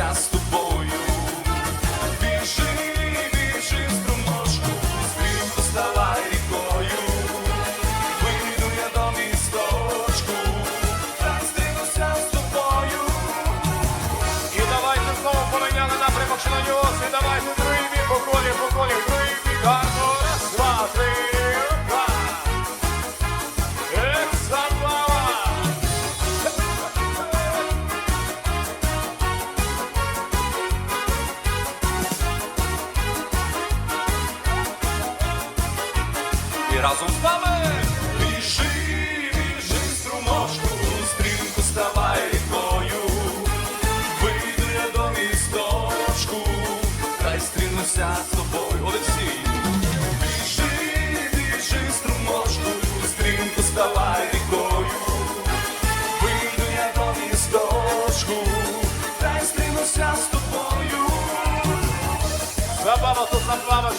залишуся з тобою. Біжи, біжи, в струмочку, стрімко ставай рікою. Вийду я до місточку, та зустрінуся з тобою. І давайте знову поміняли напрямок, що на нього, і давайте. Разом з вами. Біжи, біжи, струмочку, стрімко ставай рікою. Вийду я до місточку, хай стрінуся з тобою, Олексій. Біжи, біжи, струмочку, стрімко ставай рікою. Вийду я до місточку, хай стрінуся з тобою. Забава то забава,